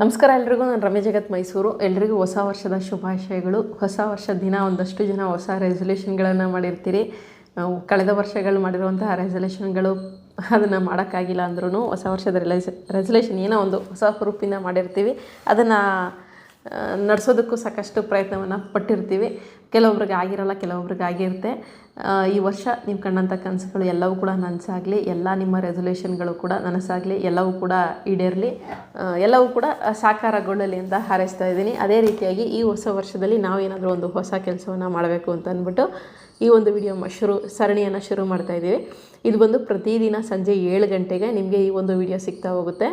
ನಮಸ್ಕಾರ ಎಲ್ರಿಗೂ, ನಾನು ರಮ್ಯ ಜಗತ್ ಮೈಸೂರು. ಎಲ್ರಿಗೂ ಹೊಸ ವರ್ಷದ ಶುಭಾಶಯಗಳು. ಹೊಸ ವರ್ಷ ದಿನ, ಒಂದಷ್ಟು ಜನ ಹೊಸ ರೆಸೊಲ್ಯೂಷನ್ಗಳನ್ನು ಮಾಡಿರ್ತೀರಿ. ನಾವು ಕಳೆದ ವರ್ಷಗಳು ಮಾಡಿರುವಂತಹ ರೆಸೊಲ್ಯೂಷನ್ಗಳು ಅದನ್ನು ಮಾಡೋಕ್ಕಾಗಿಲ್ಲ ಅಂದ್ರೂ ಹೊಸ ವರ್ಷದ ರಿಲೈಸ್ ರೆಸೊಲ್ಯೂಷನ್ ಏನೋ ಒಂದು ಹೊಸ ಹುರುಪಿನ ಮಾಡಿರ್ತೀವಿ. ಅದನ್ನು ನಡೆಸೋದಕ್ಕೂ ಸಾಕಷ್ಟು ಪ್ರಯತ್ನವನ್ನು ಪಟ್ಟಿರ್ತೀವಿ. ಕೆಲವೊಬ್ರಿಗೆ ಆಗಿರಲ್ಲ, ಕೆಲವೊಬ್ರಿಗೆ ಆಗಿರುತ್ತೆ. ಈ ವರ್ಷ ನೀವು ಕಂಡಂಥ ಕನಸುಗಳು ಎಲ್ಲವೂ ಕೂಡ ನನಸಾಗಲಿ, ಎಲ್ಲ ನಿಮ್ಮ ರೆಸೊಲ್ಯೂಷನ್ಗಳು ಕೂಡ ನನಸಾಗಲಿ, ಎಲ್ಲವೂ ಕೂಡ ಈಡೇರಲಿ ಎಲ್ಲವೂ ಕೂಡ ಸಾಕಾರಗೊಳ್ಳಲಿ ಅಂತ ಹಾರೈಸ್ತಾ ಇದ್ದೀನಿ. ಅದೇ ರೀತಿಯಾಗಿ ಈ ಹೊಸ ವರ್ಷದಲ್ಲಿ ನಾವೇನಾದರೂ ಒಂದು ಹೊಸ ಕೆಲಸವನ್ನು ಮಾಡಬೇಕು ಅಂತ ಅಂದ್ಬಿಟ್ಟು ಈ ಒಂದು ವಿಡಿಯೋ ಶುರು, ಸರಣಿಯನ್ನು ಶುರು ಮಾಡ್ತಾ ಇದ್ದೀವಿ. ಇದು ಬಂದು ಪ್ರತಿದಿನ ಸಂಜೆ ಏಳು ಗಂಟೆಗೆ ನಿಮಗೆ ಈ ಒಂದು ವಿಡಿಯೋ ಸಿಗ್ತಾ ಹೋಗುತ್ತೆ.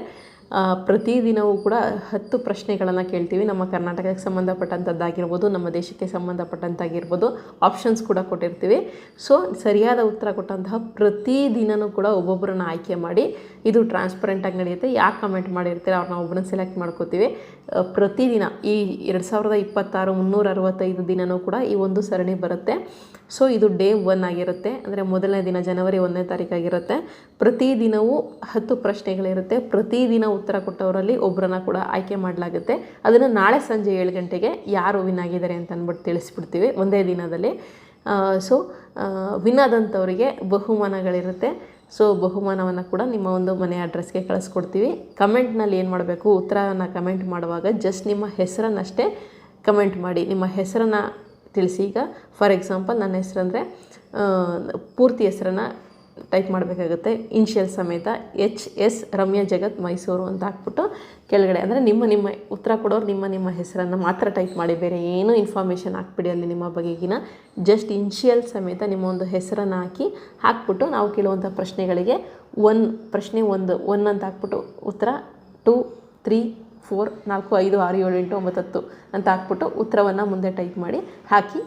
ಪ್ರತಿದಿನವೂ ಕೂಡ ಹತ್ತು ಪ್ರಶ್ನೆಗಳನ್ನು ಕೇಳ್ತೀವಿ. ನಮ್ಮ ಕರ್ನಾಟಕಕ್ಕೆ ಸಂಬಂಧಪಟ್ಟಂಥದ್ದಾಗಿರ್ಬೋದು, ನಮ್ಮ ದೇಶಕ್ಕೆ ಸಂಬಂಧಪಟ್ಟಂತಾಗಿರ್ಬೋದು ಆಪ್ಷನ್ಸ್ ಕೂಡ ಕೊಟ್ಟಿರ್ತೀವಿ. ಸೊ ಸರಿಯಾದ ಉತ್ತರ ಕೊಟ್ಟಂತಹ ಪ್ರತಿದಿನವೂ ಕೂಡ ಒಬ್ಬೊಬ್ಬರನ್ನ ಆಯ್ಕೆ ಮಾಡಿ ಇದು ಟ್ರಾನ್ಸ್ಪರೆಂಟಾಗಿ ನಡೆಯುತ್ತೆ. ಯಾಕೆ ಕಮೆಂಟ್ ಮಾಡಿರ್ತೀರ ನಾವು ಒಬ್ಬರನ್ನ ಸೆಲೆಕ್ಟ್ ಮಾಡ್ಕೋತೀವಿ. ಪ್ರತಿದಿನ ಈ ಎರಡು ಸಾವಿರದ ಇಪ್ಪತ್ತಾರು ಮುನ್ನೂರ ಅರವತ್ತೈದು ದಿನವೂ ಕೂಡ ಈ ಒಂದು ಸರಣಿ ಬರುತ್ತೆ. ಸೊ ಇದು ಡೇ ಒನ್ ಆಗಿರುತ್ತೆ. ಅಂದರೆ ಮೊದಲನೇ ದಿನ ಜನವರಿ ಒಂದನೇ ತಾರೀಕಾಗಿರುತ್ತೆ ಪ್ರತಿದಿನವೂ ಹತ್ತು ಪ್ರಶ್ನೆಗಳಿರುತ್ತೆ. ಪ್ರತಿದಿನ ಉತ್ತರ ಕೊಟ್ಟವರಲ್ಲಿ ಒಬ್ಬರನ್ನ ಕೂಡ ಆಯ್ಕೆ ಮಾಡಲಾಗುತ್ತೆ. ಅದನ್ನು ನಾಳೆ ಸಂಜೆ ಏಳು ಗಂಟೆಗೆ ಯಾರು ವಿನ್ ಆಗಿದ್ದಾರೆ ಅಂತ ಅಂದ್ಬಿಟ್ಟು ತಿಳಿಸ್ಬಿಡ್ತೀವಿ ಒಂದೇ ದಿನದಲ್ಲಿ. ಸೊ ವಿನ್ ಆದಂಥವರಿಗೆ ಬಹುಮಾನಗಳಿರುತ್ತೆ. ಸೊ ಬಹುಮಾನವನ್ನು ಕೂಡ ನಿಮ್ಮ ಒಂದು ಮನೆ ಅಡ್ರೆಸ್ಗೆ ಕಳಿಸ್ಕೊಡ್ತೀವಿ. ಕಮೆಂಟ್ನಲ್ಲಿ ಏನು ಮಾಡಬೇಕು? ಉತ್ತರವನ್ನು ಕಮೆಂಟ್ ಮಾಡುವಾಗ ಜಸ್ಟ್ ನಿಮ್ಮ ಹೆಸರನ್ನಷ್ಟೇ ಕಮೆಂಟ್ ಮಾಡಿ. ನಿಮ್ಮ ಹೆಸರನ್ನು ತಿಳಿಸಿ. ಈಗ ಫಾರ್ ಎಕ್ಸಾಂಪಲ್ ನನ್ನ ಹೆಸರಂದರೆ ಪೂರ್ತಿ ಹೆಸರನ್ನು ಟೈಪ್ ಮಾಡಬೇಕಾಗುತ್ತೆ. ಇನ್ಷಿಯಲ್ ಸಮೇತ ಎಚ್ ಎಸ್ ರಮ್ಯಾ ಜಗತ್ ಮೈಸೂರು ಅಂತ ಹಾಕ್ಬಿಟ್ಟು ಕೆಳಗಡೆ, ಅಂದರೆ ನಿಮ್ಮ ನಿಮ್ಮ ಉತ್ತರ ಕೊಡೋರು ನಿಮ್ಮ ನಿಮ್ಮ ಹೆಸರನ್ನು ಮಾತ್ರ ಟೈಪ್ ಮಾಡಿ ಬೇರೆ ಏನೂ ಇನ್ಫಾರ್ಮೇಷನ್ ಹಾಕ್ಬಿಡಿ ಅಲ್ಲಿ ನಿಮ್ಮ ಬಗೆಗಿನ. ಜಸ್ಟ್ ಇನ್ಷಿಯಲ್ ಸಮೇತ ನಿಮ್ಮ ಒಂದು ಹೆಸರನ್ನು ಹಾಕಿ ಹಾಕ್ಬಿಟ್ಟು ನಾವು ಕೇಳುವಂಥ ಪ್ರಶ್ನೆಗಳಿಗೆ ಒನ್ ಪ್ರಶ್ನೆ ಒಂದು ಒನ್ ಅಂತ ಹಾಕ್ಬಿಟ್ಟು ಉತ್ತರ ಟು ತ್ರೀ ಫೋರ್ ನಾಲ್ಕು, ಐದು, ಆರು, ಏಳು, ಎಂಟು, ಒಂಬತ್ತು, ಹತ್ತು ಅಂತ ಹಾಕ್ಬಿಟ್ಟು ಉತ್ತರವನ್ನು ಮುಂದೆ ಟೈಪ್ ಮಾಡಿ ಹಾಕಿ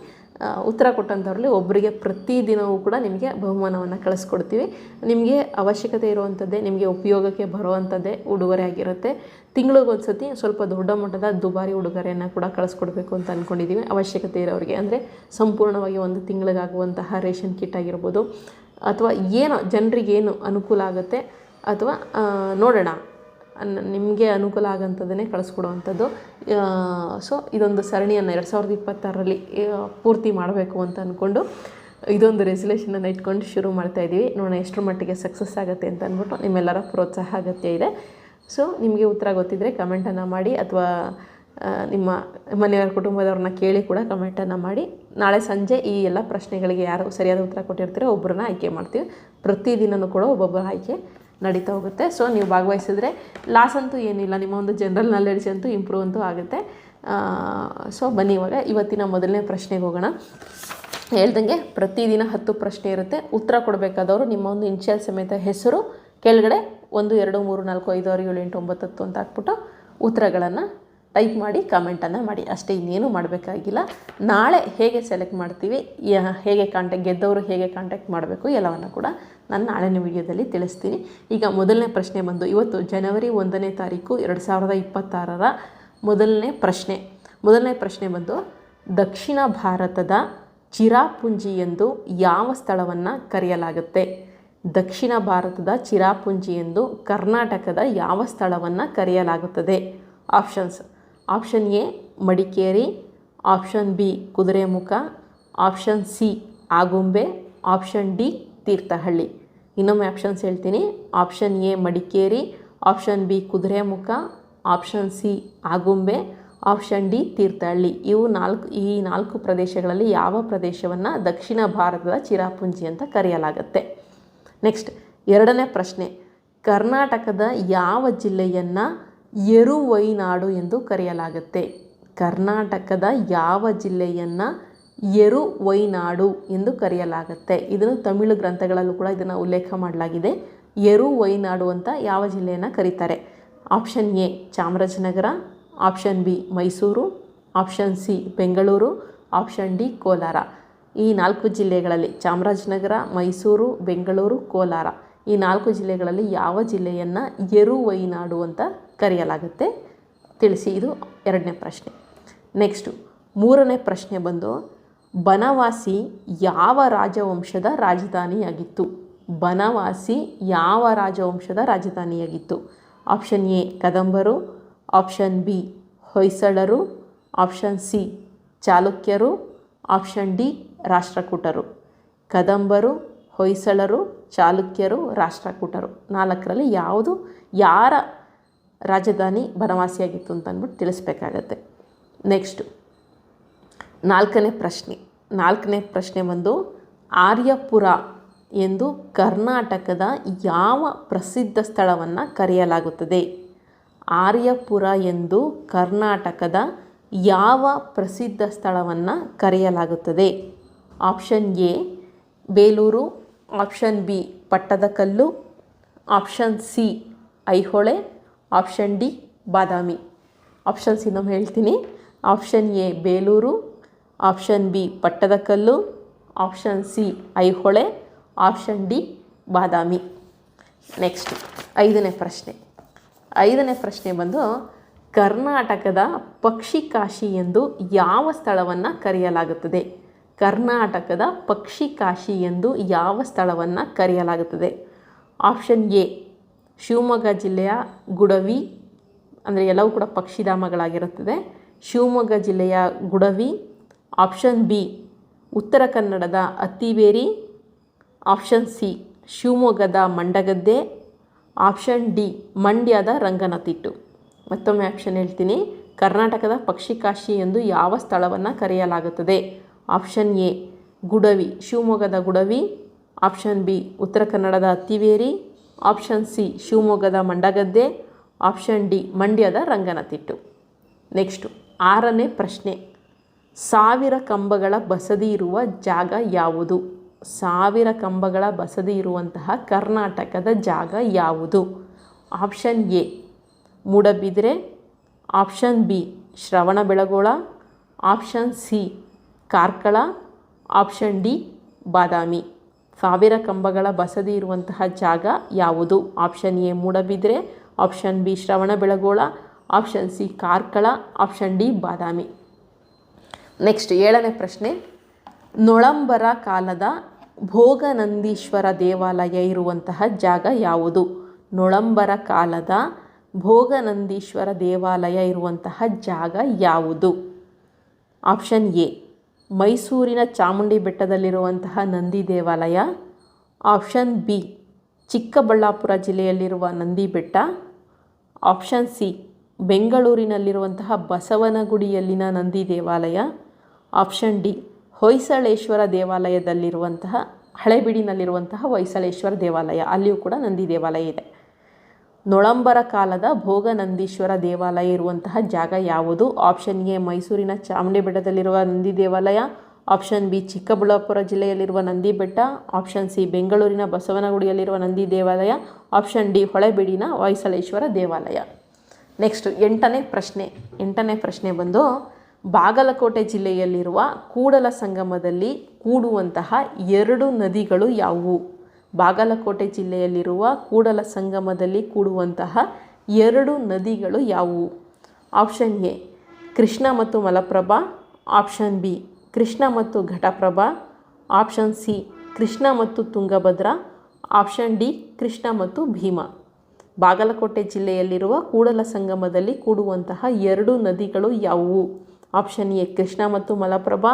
ಉತ್ತರ ಕೊಟ್ಟಂಥವ್ರಲ್ಲಿ ಒಬ್ಬರಿಗೆ ಪ್ರತಿದಿನವೂ ಕೂಡ ನಿಮಗೆ ಬಹುಮಾನವನ್ನು ಕಳಿಸ್ಕೊಡ್ತೀವಿ. ನಿಮಗೆ ಅವಶ್ಯಕತೆ ಇರುವಂಥದ್ದೇ, ನಿಮಗೆ ಉಪಯೋಗಕ್ಕೆ ಬರುವಂಥದ್ದೇ ಉಡುಗೊರೆ ಆಗಿರುತ್ತೆ. ತಿಂಗಳಿಗೊಂದು ಸತಿ ಸ್ವಲ್ಪ ದೊಡ್ಡ ಮಟ್ಟದ ದುಬಾರಿ ಉಡುಗೊರೆಯನ್ನು ಕೂಡ ಕಳಿಸ್ಕೊಡ್ಬೇಕು ಅಂತ ಅಂದ್ಕೊಂಡಿದ್ದೀವಿ ಅವಶ್ಯಕತೆ ಇರೋರಿಗೆ. ಅಂದರೆ ಸಂಪೂರ್ಣವಾಗಿ ಒಂದು ತಿಂಗಳಿಗಾಗುವಂತಹ ರೇಷನ್ ಕಿಟ್ ಆಗಿರ್ಬೋದು. ಅಥವಾ ಏನೋ ಜನರಿಗೆ ಏನು ಅನುಕೂಲ ಆಗುತ್ತೆ ಅಥವಾ ನೋಡೋಣ. ನಿಮಗೆ ಅನುಕೂಲ ಆಗೋಂಥದ್ದನ್ನೇ ಕಳಿಸ್ಕೊಡುವಂಥದ್ದು. ಸೊ ಇದೊಂದು ಸರಣಿಯನ್ನು ಎರಡು ಸಾವಿರದ ಇಪ್ಪತ್ತಾರರಲ್ಲಿ ಪೂರ್ತಿ ಮಾಡಬೇಕು ಅಂತ ಅಂದ್ಕೊಂಡು ಇದೊಂದು ರೆಸಲ್ಯೂಷನನ್ನು ಇಟ್ಕೊಂಡು ಶುರು ಮಾಡ್ತಾ ಇದ್ದೀವಿ ನೋಡೋಣ ಎಷ್ಟರ ಮಟ್ಟಿಗೆ ಸಕ್ಸಸ್ ಆಗುತ್ತೆ ಅಂತ ಅಂದ್ಬಿಟ್ಟು ನಿಮ್ಮೆಲ್ಲರ ಪ್ರೋತ್ಸಾಹ ಅಗತ್ಯ ಇದೆ. ಸೊ ನಿಮಗೆ ಉತ್ತರ ಗೊತ್ತಿದ್ದರೆ ಕಮೆಂಟನ್ನು ಮಾಡಿ ಅಥವಾ ನಿಮ್ಮ ಮನೆಯವರ ಕುಟುಂಬದವ್ರನ್ನ ಕೇಳಿ ಕೂಡ ಕಮೆಂಟನ್ನು ಮಾಡಿ. ನಾಳೆ ಸಂಜೆ ಈ ಎಲ್ಲ ಪ್ರಶ್ನೆಗಳಿಗೆ ಯಾರು ಸರಿಯಾದ ಉತ್ತರ ಕೊಟ್ಟಿರ್ತೀರೋ ಒಬ್ಬರನ್ನ ಆಯ್ಕೆ ಮಾಡ್ತೀವಿ. ಪ್ರತಿದಿನವೂ ಕೂಡ ಒಬ್ಬೊಬ್ಬರ ಆಯ್ಕೆ ನಡೀತಾ ಹೋಗುತ್ತೆ. ಸೊ ನೀವು ಭಾಗವಹಿಸಿದ್ರೆ ಲಾಸ್ ಅಂತೂ ಏನಿಲ್ಲ, ನಿಮ್ಮ ಒಂದು ಜನರಲ್ ನಾಲೆಡ್ಜ್ ಅಂತೂ ಇಂಪ್ರೂವ್ ಅಂತೂ ಆಗುತ್ತೆ. ಸೊ ಬನ್ನಿ ಇವಾಗ ಇವತ್ತಿನ ಮೊದಲನೇ ಪ್ರಶ್ನೆಗೆ ಹೋಗೋಣ. ಹೇಳ್ದಂಗೆ ಪ್ರತಿದಿನ ಹತ್ತು ಪ್ರಶ್ನೆ ಇರುತ್ತೆ. ಉತ್ತರ ಕೊಡಬೇಕಾದವರು ನಿಮ್ಮ ಒಂದು ಇನ್ಷಿಯಲ್ ಸಮೇತ ಹೆಸರು, ಕೆಳಗಡೆ ಒಂದು, ಎರಡು, ಮೂರು, ನಾಲ್ಕು, ಐದು, ಆರು, ಏಳು, ಎಂಟು ಒಂಬತ್ತು ಹತ್ತು ಅಂತ ಹಾಕ್ಬಿಟ್ಟು ಉತ್ತರಗಳನ್ನು ಟೈಪ್ ಮಾಡಿ ಕಮೆಂಟನ್ನು ಮಾಡಿ. ಅಷ್ಟೇ, ಇನ್ನೇನು ಮಾಡಬೇಕಾಗಿಲ್ಲ. ನಾಳೆ ಹೇಗೆ ಸೆಲೆಕ್ಟ್ ಮಾಡ್ತೀವಿ ಹೇಗೆ ಕಾಂಟ್ಯಾಕ್ಟ್ ಗೆದ್ದವರು ಹೇಗೆ ಕಾಂಟ್ಯಾಕ್ಟ್ ಮಾಡಬೇಕು, ಎಲ್ಲವನ್ನು ಕೂಡ ನಾನು ನಾಳೆನ ವಿಡಿಯೋದಲ್ಲಿ ತಿಳಿಸ್ತೀನಿ. ಈಗ ಮೊದಲನೇ ಪ್ರಶ್ನೆ ಬಂದು, ಇವತ್ತು ಜನವರಿ ಒಂದನೇ ತಾರೀಕು ಎರಡು ಸಾವಿರದ ಇಪ್ಪತ್ತಾರರ ಮೊದಲನೇ ಪ್ರಶ್ನೆ. ಮೊದಲನೇ ಪ್ರಶ್ನೆ ಬಂದು, ದಕ್ಷಿಣ ಭಾರತದ ಚಿರಾಪುಂಜಿ ಎಂದು ಯಾವ ಸ್ಥಳವನ್ನು ಕರೆಯಲಾಗುತ್ತೆ? ದಕ್ಷಿಣ ಭಾರತದ ಚಿರಾಪುಂಜಿ ಎಂದು ಕರ್ನಾಟಕದ ಯಾವ ಸ್ಥಳವನ್ನು ಕರೆಯಲಾಗುತ್ತದೆ? Options. Option A, Madikeri. Option B, Kudremukh. Option C, Agumbe. Option D Thirthahalli. ಇನ್ನೊಮ್ಮೆ ಆಪ್ಷನ್ಸ್ ಹೇಳ್ತೀನಿ. Option A Madikeri. Option B Kudremukh. Option C Agumbe. Option D Thirthahalli. ಇವು ನಾಲ್ಕು, ಈ ನಾಲ್ಕು ಪ್ರದೇಶಗಳಲ್ಲಿ ಯಾವ ಪ್ರದೇಶವನ್ನು ದಕ್ಷಿಣ ಭಾರತದ ಚಿರಾಪುಂಜಿ ಅಂತ ಕರೆಯಲಾಗುತ್ತೆ. ನೆಕ್ಸ್ಟ್ ಎರಡನೇ ಪ್ರಶ್ನೆ. ಕರ್ನಾಟಕದ ಯಾವ ಜಿಲ್ಲೆಯನ್ನು ಎರುವೈನಾಡು ಎಂದು ಕರೆಯಲಾಗುತ್ತೆ? ಕರ್ನಾಟಕದ ಯಾವ ಜಿಲ್ಲೆಯನ್ನು ಎರುವೈನಾಡು ಎಂದು ಕರೆಯಲಾಗುತ್ತೆ. ಇದನ್ನು ತಮಿಳು ಗ್ರಂಥಗಳಲ್ಲೂ ಕೂಡ ಇದನ್ನು ಉಲ್ಲೇಖ ಮಾಡಲಾಗಿದೆ. ಎರು ವೈನಾಡು ಅಂತ ಯಾವ ಜಿಲ್ಲೆಯನ್ನು ಕರೀತಾರೆ? Option A, Chamarajanagar, option B, Mysuru, option C, Bengaluru, option D, Kolar. ಈ ನಾಲ್ಕು ಜಿಲ್ಲೆಗಳಲ್ಲಿ ಚಾಮರಾಜನಗರ, ಮೈಸೂರು, ಬೆಂಗಳೂರು, ಕೋಲಾರ ಈ ನಾಲ್ಕು ಜಿಲ್ಲೆಗಳಲ್ಲಿ ಯಾವ ಜಿಲ್ಲೆಯನ್ನು ಎರುವೈನಾಡು ಅಂತ ಕರೆಯಲಾಗುತ್ತೆ? ತಿಳಿಸಿ, ಇದು ಎರಡನೇ ಪ್ರಶ್ನೆ. ನೆಕ್ಸ್ಟು, ಮೂರನೇ ಪ್ರಶ್ನೆ ಬಂದು ಬನವಾಸಿ ಯಾವ ರಾಜವಂಶದ ರಾಜಧಾನಿಯಾಗಿತ್ತು? ಬನವಾಸಿ ಯಾವ ರಾಜವಂಶದ ರಾಜಧಾನಿಯಾಗಿತ್ತು? ಆಪ್ಷನ್ ಎ ಕದಂಬರು. ಆಪ್ಷನ್ ಬಿ ಹೊಯ್ಸಳರು. ಆಪ್ಷನ್ ಸಿ ಚಾಲುಕ್ಯರು. ಆಪ್ಷನ್ ಡಿ ರಾಷ್ಟ್ರಕೂಟರು. ಕದಂಬರು, ಹೊಯ್ಸಳರು, ಚಾಲುಕ್ಯರು, ರಾಷ್ಟ್ರಕೂಟರು. ನಾಲ್ಕರಲ್ಲಿ ಯಾವುದು, ಯಾರ ರಾಜಧಾನಿ ಬನವಾಸಿಯಾಗಿತ್ತು ಅಂತ ಅಂದ್ಬಿಟ್ಟು ತಿಳಿಸ್ಬೇಕಾಗತ್ತೆ. ನೆಕ್ಸ್ಟು ನಾಲ್ಕನೇ ಪ್ರಶ್ನೆ. ನಾಲ್ಕನೇ ಪ್ರಶ್ನೆ ಬಂದು, ಆರ್ಯಪುರ ಎಂದು ಕರ್ನಾಟಕದ ಯಾವ ಪ್ರಸಿದ್ಧ ಸ್ಥಳವನ್ನು ಕರೆಯಲಾಗುತ್ತದೆ? ಆರ್ಯಪುರ ಎಂದು ಕರ್ನಾಟಕದ ಯಾವ ಪ್ರಸಿದ್ಧ ಸ್ಥಳವನ್ನು ಕರೆಯಲಾಗುತ್ತದೆ? Option A, Belur. Option B, Pattadakal. Option C, Aihole. Option D, Badami. Options ಇನ್ನೊಮ್ಮೆ ಹೇಳ್ತೀನಿ. Option A, Belur. Option B Pattadakal option C Aihole, option D Badami. Next ಐದನೇ ಪ್ರಶ್ನೆ. ಐದನೇ ಪ್ರಶ್ನೆ ಬಂದು, ಕರ್ನಾಟಕದ ಪಕ್ಷಿ ಕಾಶಿ ಎಂದು ಯಾವ ಸ್ಥಳವನ್ನು ಕರೆಯಲಾಗುತ್ತದೆ? ಕರ್ನಾಟಕದ ಪಕ್ಷಿಕಾಶಿ ಎಂದು ಯಾವ ಸ್ಥಳವನ್ನು ಕರೆಯಲಾಗುತ್ತದೆ? ಆಪ್ಷನ್ ಎ, ಶಿವಮೊಗ್ಗ ಜಿಲ್ಲೆಯ ಗುಡವಿ, ಅಂದರೆ ಎಲ್ಲವೂ ಕೂಡ ಪಕ್ಷಿಧಾಮಗಳಾಗಿರುತ್ತದೆ. ಶಿವಮೊಗ್ಗ ಜಿಲ್ಲೆಯ ಗುಡವಿ ಆಪ್ಷನ್ ಬಿ, ಉತ್ತರ ಕನ್ನಡದ ಅತ್ತಿವೇರಿ. ಆಪ್ಷನ್ ಸಿ, ಶಿವಮೊಗ್ಗದ ಮಂಡಗದ್ದೆ. ಆಪ್ಷನ್ ಡಿ, ಮಂಡ್ಯದ ರಂಗನತಿಟ್ಟು. ಮತ್ತೊಮ್ಮೆ ಆಪ್ಷನ್ ಹೇಳ್ತೀನಿ, ಕರ್ನಾಟಕದ ಪಕ್ಷಿಕಾಶಿ ಎಂದು ಯಾವ ಸ್ಥಳವನ್ನು ಕರೆಯಲಾಗುತ್ತದೆ? ಆಪ್ಷನ್ ಎ, ಗುಡವಿ, ಶಿವಮೊಗ್ಗದ ಗುಡವಿ. ಆಪ್ಷನ್ ಬಿ, ಉತ್ತರ ಕನ್ನಡದ ಅತ್ತಿವೇರಿ. ಆಪ್ಷನ್ ಸಿ, ಶಿವಮೊಗ್ಗದ ಮಂಡಗದ್ದೆ. ಆಪ್ಷನ್ ಡಿ, ಮಂಡ್ಯದ ರಂಗನತಿಟ್ಟು. ನೆಕ್ಸ್ಟು, ಆರನೇ ಪ್ರಶ್ನೆ. ಸಾವಿರ ಕಂಬಗಳ ಬಸದಿ ಇರುವ ಜಾಗ ಯಾವುದು? ಸಾವಿರ ಕಂಬಗಳ ಬಸದಿ ಇರುವಂತಹ ಕರ್ನಾಟಕದ ಜಾಗ ಯಾವುದು? Option A, Moodbidri. Option B Shravanabelagola option C, Karkala. Option D, Badami. ಸಾವಿರ ಕಂಬಗಳ ಬಸದಿ ಇರುವಂತಹ ಜಾಗ ಯಾವುದು? Option A, Moodbidri. Option B Shravanabelagola option C, Karkala. Option D, Badami. Next ಏಳನೇ ಪ್ರಶ್ನೆ. ನೊಳಂಬರ ಕಾಲದ ಭೋಗನಂದೀಶ್ವರ ದೇವಾಲಯ ಇರುವಂತಹ ಜಾಗ ಯಾವುದು? ನೊಳಂಬರ ಕಾಲದ ಭೋಗನಂದೀಶ್ವರ ದೇವಾಲಯ ಇರುವಂತಹ ಜಾಗ ಯಾವುದು? ಆಪ್ಷನ್ ಎ, ಮೈಸೂರಿನ ಚಾಮುಂಡಿ ಬೆಟ್ಟದಲ್ಲಿರುವಂತಹ ನಂದಿ ದೇವಾಲಯ. ಆಪ್ಷನ್ ಬಿ, ಚಿಕ್ಕಬಳ್ಳಾಪುರ ಜಿಲ್ಲೆಯಲ್ಲಿರುವ ನಂದಿ ಬೆಟ್ಟ. ಆಪ್ಷನ್ ಸಿ, ಬೆಂಗಳೂರಿನಲ್ಲಿರುವಂತಹ ಬಸವನಗುಡಿಯಲ್ಲಿನ ನಂದಿ ದೇವಾಲಯ. ಆಪ್ಷನ್ ಡಿ, ಹೊಯ್ಸಳೇಶ್ವರ ದೇವಾಲಯದಲ್ಲಿರುವಂತಹ, ಹಳೆಬೀಡಿನಲ್ಲಿರುವಂತಹ ಹೊಯ್ಸಳೇಶ್ವರ ದೇವಾಲಯ. ಅಲ್ಲಿಯೂ ಕೂಡ ನಂದಿ ದೇವಾಲಯ ಇದೆ. ನೊಳಂಬರ ಕಾಲದ ಭೋಗ ನಂದೀಶ್ವರ ದೇವಾಲಯ ಇರುವಂತಹ ಜಾಗ ಯಾವುದು? ಆಪ್ಷನ್ ಎ, ಮೈಸೂರಿನ ಚಾಮುಂಡಿ ಬೆಟ್ಟದಲ್ಲಿರುವ ನಂದಿ ದೇವಾಲಯ. ಆಪ್ಷನ್ ಬಿ, ಚಿಕ್ಕಬಳ್ಳಾಪುರ ಜಿಲ್ಲೆಯಲ್ಲಿರುವ ನಂದಿ ಬೆಟ್ಟ. ಆಪ್ಷನ್ ಸಿ, ಬೆಂಗಳೂರಿನ ಬಸವನಗುಡಿಯಲ್ಲಿರುವ ನಂದಿ ದೇವಾಲಯ. ಆಪ್ಷನ್ ಡಿ, ಹೊಳೆಬೀಡಿನ ಹೊಯ್ಸಳೇಶ್ವರ ದೇವಾಲಯ. ನೆಕ್ಸ್ಟ್, ಎಂಟನೇ ಪ್ರಶ್ನೆ. ಎಂಟನೇ ಪ್ರಶ್ನೆ ಬಂದು ಬಾಗಲಕೋಟೆ ಜಿಲ್ಲೆಯಲ್ಲಿರುವ ಕೂಡಲ ಸಂಗಮದಲ್ಲಿ ಕೂಡುವಂತಹ ಎರಡು ನದಿಗಳು ಯಾವುವು? ಬಾಗಲಕೋಟೆ ಜಿಲ್ಲೆಯಲ್ಲಿರುವ ಕೂಡಲ ಸಂಗಮದಲ್ಲಿ ಕೂಡುವಂತಹ ಎರಡು ನದಿಗಳು ಯಾವುವು? ಆಪ್ಷನ್ ಎ, ಕೃಷ್ಣ ಮತ್ತು ಮಲಪ್ರಭಾ. ಆಪ್ಷನ್ ಬಿ, ಕೃಷ್ಣ ಮತ್ತು ಘಟಪ್ರಭಾ. ಆಪ್ಷನ್ ಸಿ, ಕೃಷ್ಣ ಮತ್ತು ತುಂಗಭದ್ರಾ. ಆಪ್ಷನ್ ಡಿ, ಕೃಷ್ಣ ಮತ್ತು ಭೀಮ. ಬಾಗಲಕೋಟೆ ಜಿಲ್ಲೆಯಲ್ಲಿರುವ ಕೂಡಲ ಸಂಗಮದಲ್ಲಿ ಕೂಡುವಂತಹ ಎರಡು ನದಿಗಳು ಯಾವುವು? ಆಪ್ಷನ್ ಎ ಕೃಷ್ಣ ಮತ್ತು ಮಲಪ್ರಭಾ,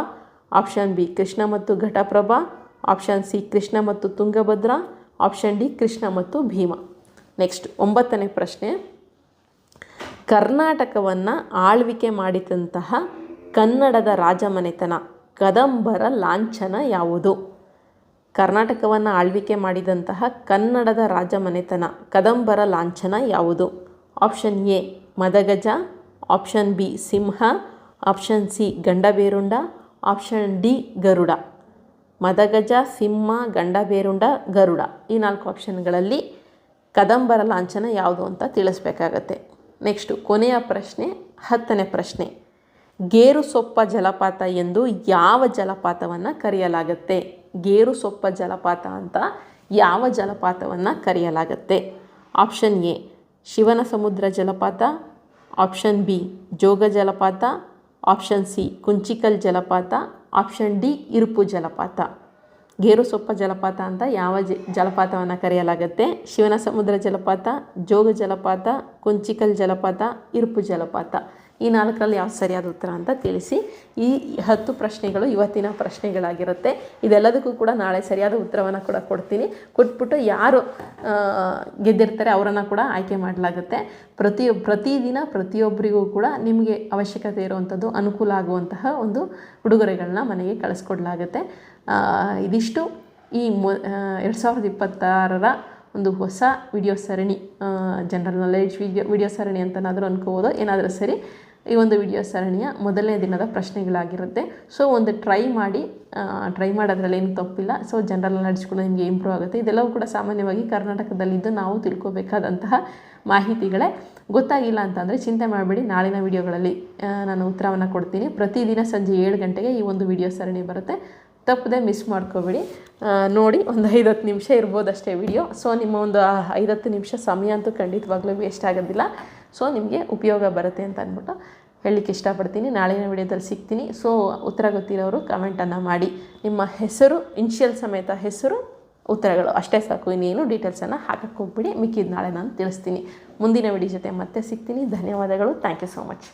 ಆಪ್ಷನ್ ಬಿ ಕೃಷ್ಣ ಮತ್ತು ಘಟಪ್ರಭಾ, ಆಪ್ಷನ್ ಸಿ ಕೃಷ್ಣ ಮತ್ತು ತುಂಗಭದ್ರಾ, ಆಪ್ಷನ್ ಡಿ ಕೃಷ್ಣ ಮತ್ತು ಭೀಮ. ನೆಕ್ಸ್ಟ್ ಒಂಬತ್ತನೇ ಪ್ರಶ್ನೆ. ಕರ್ನಾಟಕವನ್ನು ಆಳ್ವಿಕೆ ಮಾಡಿದಂತಹ ಕನ್ನಡದ ರಾಜಮನೆತನ, ಕದಂಬರ ಲಾಂಛನ ಯಾವುದು? ಕರ್ನಾಟಕವನ್ನು ಆಳ್ವಿಕೆ ಮಾಡಿದಂತಹ ಕನ್ನಡದ ರಾಜಮನೆತನ, ಕದಂಬರ ಲಾಂಛನ ಯಾವುದು? ಆಪ್ಷನ್ ಎ ಮದಗಜ, ಆಪ್ಷನ್ ಬಿ ಸಿಂಹ option C ಗಂಡಬೇರುಂಡ option D Garuda. ಮದಗಜ, ಸಿಂಹ ಗಂಡಬೇರುಂಡ ಗರುಡ. ಈ ನಾಲ್ಕು ಆಪ್ಷನ್ಗಳಲ್ಲಿ ಕದಂಬರ ಲಾಂಛನ ಯಾವುದು ಅಂತ ತಿಳಿಸ್ಬೇಕಾಗತ್ತೆ. ನೆಕ್ಸ್ಟು, ಕೊನೆಯ ಪ್ರಶ್ನೆ, ಹತ್ತನೇ ಪ್ರಶ್ನೆ. ಗೇರು ಸೊಪ್ಪ ಜಲಪಾತ ಎಂದು ಯಾವ ಜಲಪಾತವನ್ನು ಕರೆಯಲಾಗುತ್ತೆ? ಗೇರು ಸೊಪ್ಪ ಜಲಪಾತ ಅಂತ ಯಾವ ಜಲಪಾತವನ್ನು ಕರೆಯಲಾಗುತ್ತೆ? ಆಪ್ಷನ್ ಎ ಶಿವನ ಸಮುದ್ರ ಜಲಪಾತ. ಆಪ್ಷನ್ ಬಿ, ಜೋಗ ಜಲಪಾತ. ಆಪ್ಷನ್ ಸಿ, ಕುಂಚಿಕಲ್ ಜಲಪಾತ. ಆಪ್ಷನ್ ಡಿ, ಇರುಪು ಜಲಪಾತ. ಗೇರುಸೊಪ್ಪ ಜಲಪಾತ ಅಂತ ಯಾವ ಜ, ಜಲಪಾತವನ್ನು ಕರೆಯಲಾಗುತ್ತೆ? ಶಿವನ ಸಮುದ್ರ ಜಲಪಾತ, ಜೋಗ ಜಲಪಾತ, ಕುಂಚಿಕಲ್ ಜಲಪಾತ, ಇರುಪು ಜಲಪಾತ. ಈ ನಾಲ್ಕರಲ್ಲಿ ಯಾವ ಸರಿಯಾದ ಉತ್ತರ ಅಂತ ತಿಳಿಸಿ. ಈ ಹತ್ತು ಪ್ರಶ್ನೆಗಳು ಇವತ್ತಿನ ಪ್ರಶ್ನೆಗಳಾಗಿರುತ್ತೆ. ಇದೆಲ್ಲದಕ್ಕೂ ಕೂಡ ನಾಳೆ ಸರಿಯಾದ ಉತ್ತರವನ್ನು ಕೂಡ ಕೊಡ್ತೀನಿ. ಕೊಟ್ಬಿಟ್ಟು ಯಾರು ಗೆದ್ದಿರ್ತಾರೆ ಅವರನ್ನು ಕೂಡ ಆಯ್ಕೆ ಮಾಡಲಾಗುತ್ತೆ. ಪ್ರತಿ, ಪ್ರತಿದಿನ ಪ್ರತಿಯೊಬ್ಬರಿಗೂ ಕೂಡ ನಿಮಗೆ ಅವಶ್ಯಕತೆ ಇರುವಂಥದ್ದು ಅನುಕೂಲ ಆಗುವಂತಹ ಒಂದು ಉಡುಗೊರೆಗಳನ್ನ ಮನೆಗೆ ಕಳಿಸ್ಕೊಡ್ಲಾಗುತ್ತೆ. ಇದಿಷ್ಟು. ಈ ಮೊ ಎರಡು ಸಾವಿರದ ಇಪ್ಪತ್ತಾರರ ಒಂದು ಹೊಸ ವಿಡಿಯೋ ಸರಣಿ ಜನರಲ್ ನಾಲೆಡ್ಜ್ ವಿಡಿಯೋ ವಿಡಿಯೋ ಸರಣಿ ಅಂತನಾದರೂ ಅನ್ಕೋಬೋದು. ಏನಾದರೂ ಸರಿ ಈ ಒಂದು ವಿಡಿಯೋ ಸರಣಿಯ ಮೊದಲನೇ ದಿನದ ಪ್ರಶ್ನೆಗಳಾಗಿರುತ್ತೆ. ಸೊ ಒಂದು ಟ್ರೈ ಮಾಡಿ ಟ್ರೈ ಮಾಡೋದ್ರಲ್ಲಿ ಏನು ತಪ್ಪಿಲ್ಲ. ಸೊ ಜನರಲ್ ನಾಲೆಡ್ಜ್ ಕೂಡ ನಿಮಗೆ ಇಂಪ್ರೂವ್ ಆಗುತ್ತೆ. ಇದೆಲ್ಲವೂ ಕೂಡ ಸಾಮಾನ್ಯವಾಗಿ ಕರ್ನಾಟಕದಲ್ಲಿದ್ದು ನಾವು ತಿಳ್ಕೊಬೇಕಾದಂತಹ ಮಾಹಿತಿಗಳೇ. ಗೊತ್ತಾಗಿಲ್ಲ ಅಂತಂದರೆ ಚಿಂತೆ ಮಾಡಬೇಡಿ. ನಾಳಿನ ವಿಡಿಯೋಗಳಲ್ಲಿ ನಾನು ಉತ್ತರವನ್ನು ಕೊಡ್ತೀನಿ. ಪ್ರತಿದಿನ ಸಂಜೆ ಏಳು ಗಂಟೆಗೆ ಈ ಒಂದು ವಿಡಿಯೋ ಸರಣಿ ಬರುತ್ತೆ. ತಪ್ಪದೆ ಮಿಸ್ ಮಾಡ್ಕೋಬೇಡಿ. ನೋಡಿ, ಒಂದು ಐದತ್ತು ನಿಮಿಷ ಇರ್ಬೋದು ಅಷ್ಟೇ ವಿಡಿಯೋ. ಸೊ ನಿಮ್ಮ ಒಂದು ಐದತ್ತು ನಿಮಿಷ ಸಮಯ ಅಂತೂ ಖಂಡಿತವಾಗ್ಲೂ ವೇಸ್ಟ್ ಆಗೋದಿಲ್ಲ. ಸೊ ನಿಮಗೆ ಉಪಯೋಗ ಬರುತ್ತೆ ಅಂತ ಅಂದ್ಬಿಟ್ಟು ಹೇಳಲಿಕ್ಕೆ ಇಷ್ಟಪಡ್ತೀನಿ. ನಾಳಿನ ವಿಡಿಯೋದಲ್ಲಿ ಸಿಗ್ತೀನಿ. ಸೊ ಉತ್ತರ ಗೊತ್ತಿರೋರು ಕಮೆಂಟನ್ನು ಮಾಡಿ. ನಿಮ್ಮ ಹೆಸರು ಇನ್ಷಿಯಲ್ ಸಮೇತ ಹೆಸರು, ಉತ್ತರಗಳು ಅಷ್ಟೇ ಸಾಕು. ಇನ್ನೇನು ಡೀಟೇಲ್ಸನ್ನು ಹಾಕಕ್ಕೆ ಹೋಗ್ಬಿಡಿ. ಮಿಕ್ಕಿದ ನಾಳೆ ನಾನು ತಿಳಿಸ್ತೀನಿ. ಮುಂದಿನ ವಿಡಿಯೋ ಜೊತೆ ಮತ್ತೆ ಸಿಗ್ತೀನಿ. ಧನ್ಯವಾದಗಳು. Thank you so much